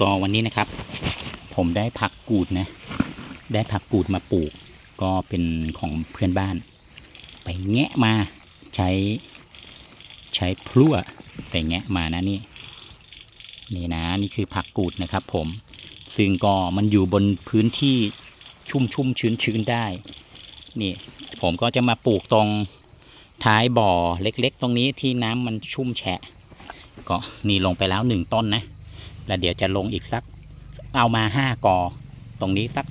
ก็วันนี้นะครับ ผมได้ผักกูดนะ ได้ผักกูดมาปลูก ก็เป็นของเพื่อนบ้าน ไปแงะมาใช้ใช้พลั่วไปแงะมานะนี่นี่นะนี่คือผักกูดนะครับ ผม ซึ่งก็มันอยู่บนพื้นที่ชุ่มชุ่มชื้นชื้นได้ นี่ ผมก็จะมาปลูกตรงท้ายบ่อเล็ก ๆ ตรงนี้ที่น้ำมันชุ่มแฉะ ก็นี่ลงไปแล้วหนึ่งต้นนะ แล้วเดี๋ยวจะลงอีกสัก เอามาห้ากอ ตรงนี้สัก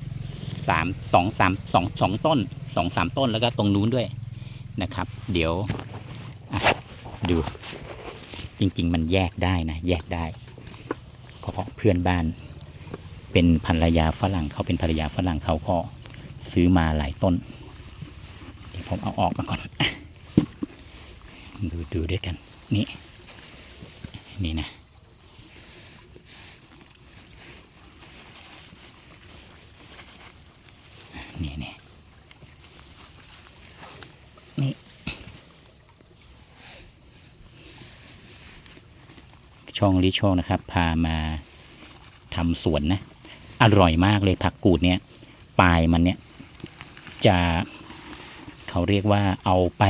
สามสองสามสองสองต้นสองสามต้นแล้วก็ตรงนู้นด้วยนะครับ เดี๋ยวดู จริง ๆ มันแยกได้นะ แยกได้ เพราะเพื่อนบ้าน เป็นภรรยาฝรั่งเขาเป็นภรรยาฝรั่งเขาก็ซื้อมาหลายต้น เดี๋ยวผมเอาออกมาก่อน ดูดูด้วยกัน นี่ นี่นะ นี่นี่นี่ ช่องลิโชคนะครับ พามาทำสวนนะ อร่อยมากเลยผักกูดเนี่ยปลายมันเนี่ยจะเขาเรียกว่าเอาไป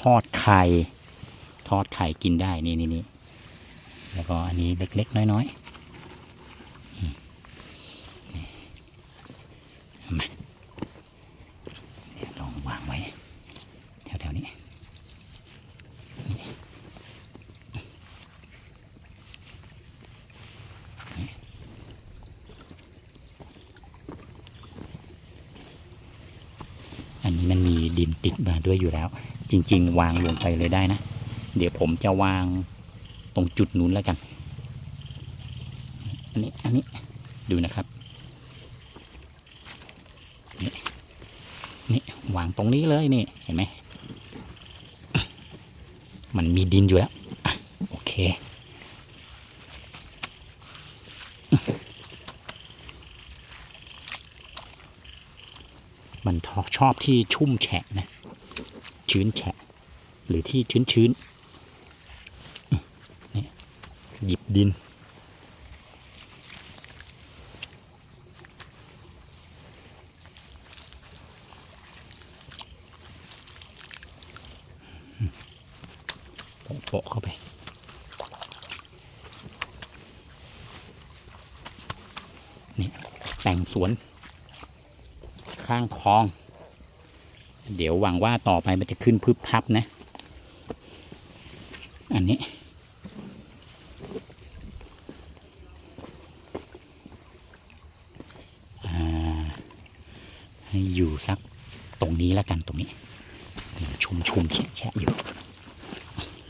ทอดไข่ ทอดไข่กินได้นี่นี่นี่แล้วก็อันนี้เล็กๆน้อยๆอืมนี่มาเดี๋ยวลองวางไว้ แถวๆนี้นี่นี่อั นนี้มันมีดินติดมาด้วยอยู่แล้ว จริง ๆ วางลงไปเลยได้นะ เดี๋ยวผมจะวางตรงจุดนู้นแล้วกัน อันนี้ อันนี้ ดูนะครับนี่นี่วางตรงนี้เลยนี่ เห็นไหม มันมีดินอยู่แล้ว โอเค มันชอบที่ชุ่มแฉะนะ ชื้นแฉะ หรือที่ชื้นชื้นนี่หยิบดิน โปะเข้าไปนี่แต่งสวน ข้างคลอง เดี๋ยวหวังว่าต่อไปมันจะขึ้นพึบพับนะ อันนี้อ่าให้อยู่สักตรงนี้แล้วกันตรงนี้ ชุมชุมแฉะแฉะอยู่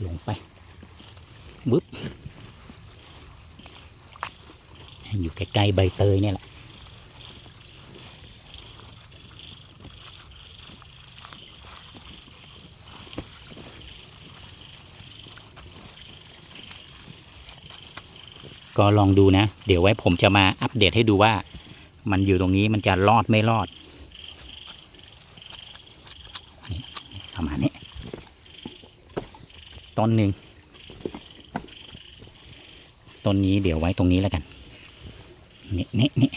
ลงไปบึ๊บอยู่ใกล้ๆใบเตยเนี่ยแหละ ก็ลองดูนะ เดี๋ยวไว้ผมจะมาอัปเดตให้ดูว่า มันอยู่ตรงนี้มันจะรอดไม่รอดประมาณนี้ต้นหนึ่งต้นนี้เดี๋ยวไว้ตรงนี้แล้วกันนี่นี่นี่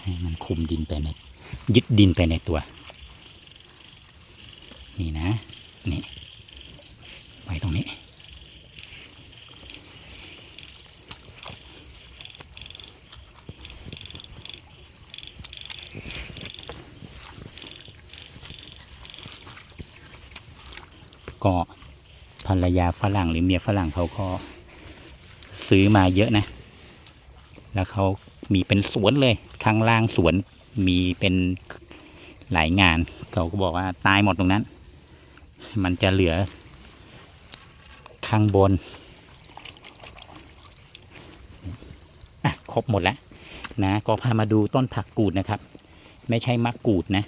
ให้มันคุมดินไปในยึดดินไปในตัว นี่นะนี่ไว้ตรงนี้ ก็ภรรยาฝรั่งหรือเมียฝรั่งเขาก็ซื้อมาเยอะนะ แล้วเขามีเป็นสวนเลยข้างล่างสวนมีเป็นหลายงานเขาก็บอกว่าตายหมดตรงนั้น มันจะเหลือ ข้างบนครบหมดแล้วนะก็พามาดูต้นผักกูดนะครับ ไม่ใช่มะกรูดนะ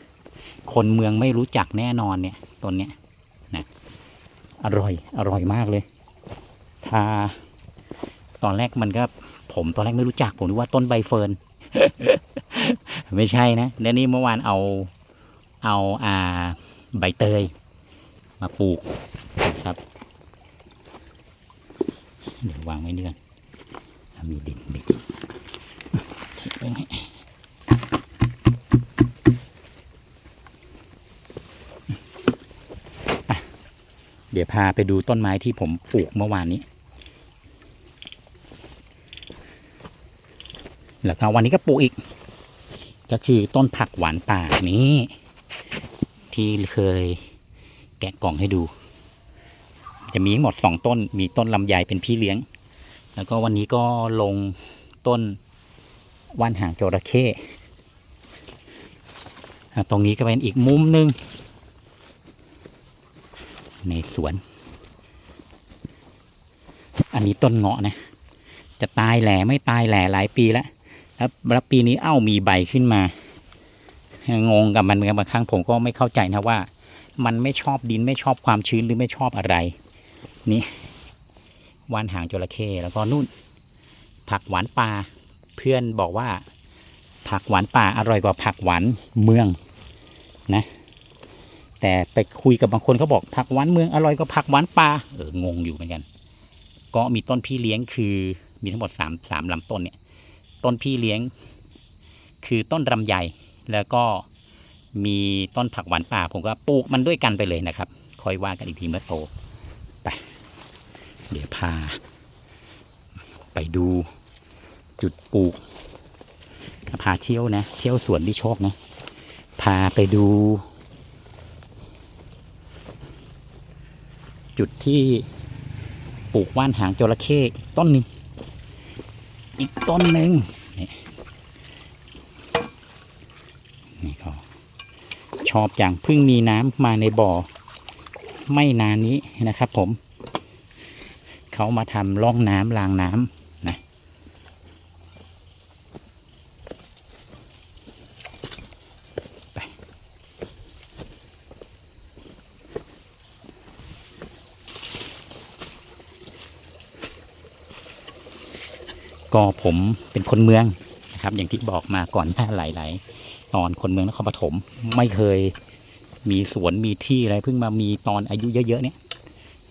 คนเมืองไม่รู้จักแน่นอนเนี่ยต้นเนี้ย อร่อย อร่อยมากเลยถ้าตอนแรกมันก็ ผมตอนแรกไม่รู้จัก ผมนึกว่าต้นใบเฟิร์น ไม่ใช่นะแล้วนี่เมื่อวานเอา เอาอ่า ใบเตย มาปลูกครับ เดี๋ยววางไว้เนื่อนมีดินมีดินเช็คไว้ให้อะเดี๋ยวพาไปดูต้นไม้ที่ผมปลูกเมื่อวานนี้ แล้วก็วันนี้ก็ปลูกอีก ก็คือต้นผักหวานป่านี้ ที่เคยแกะกล่องให้ดู จะมีหมดสองต้น มีต้นลำไยเป็นพี่เลี้ยง แล้วก็วันนี้ก็ลงต้นว่านหางจระเข้ตรงนี้ก็เป็นอีกมุมหนึ่ง ในสวน อันนี้ต้นเงาะนะ จะตายแหล่ไม่ตายแหล่หลายปีแล้วแล้วปีนี้เอ้ามีใบขึ้นมา งงกับมันเหมือนกันบางครั้งผมก็ไม่เข้าใจนะว่า มันไม่ชอบดินไม่ชอบความชื้นหรือไม่ชอบอะไร นี่วานหางจระเข้แล้วก็นู่น ผักหวานป่าเพื่อนบอกว่า ผักหวานป่าอร่อยกว่าผักหวานเมืองนะ แต่ไปคุยกับบางคนเขาบอกผักหวานเมืองอร่อยกว่าผักหวานป่าเอองงอยู่เหมือนกันก็มีต้นพี่เลี้ยงคือมีทั้งหมดสามสามลำต้นเนี่ย ต้นพี่เลี้ยง คือต้นรำไยแล้วก็มีต้นผักหวานป่า ผมก็ปลูกมันด้วยกันไปเลยนะครับค่อยว่ากันอีกทีเมื่อโตไปเดี๋ยวพา ไปดูจุดปลูกพาเที่ยวนะ เที่ยวสวนที่โชคนะ พาไปดู จุดที่ปลูกว่านหางจระเข้ต้นหนึ่งอีกต้นหนึ่งนี่นี่ก็ชอบอย่างเพิ่งมีน้ำมาในบ่อ ไม่นานนี้นะครับผม เขามาทำร่องน้ำรางน้ำนะ ไป ก็ผมเป็นคนเมืองนะครับ อย่างที่บอกมาก่อนหน้าหลาย ๆ ตอนคนเมืองนครปฐมไม่เคยมีสวนมีที่อะไรเพิ่งมามีตอนอายุเยอะๆเนี่ย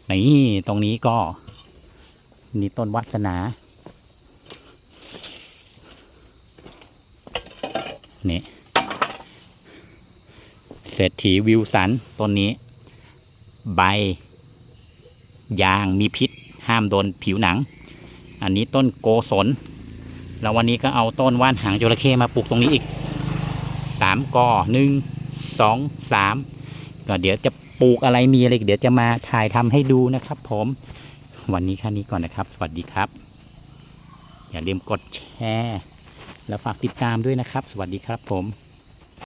นี่ตรงนี้ก็มีต้นวัสนานี่เศรษฐีวิวสันต้นนี้ ใบ ยางมีพิษ ห้ามโดนผิวหนัง อันนี้ต้นโกศลแล้ววันนี้ก็เอาต้นว่านหางจระเข้มาปลูกตรงนี้อีกสามกอหนึ่งสองสามก็เดี๋ยวจะปลูกอะไรมีอะไรเดี๋ยวจะมาถ่ายทำให้ดูนะครับ ผม วันนี้แค่นี้ก่อนนะครับ สวัสดีครับ อย่าลืมกดแชร์ แล้วฝากติดตามด้วยนะครับ สวัสดีครับผม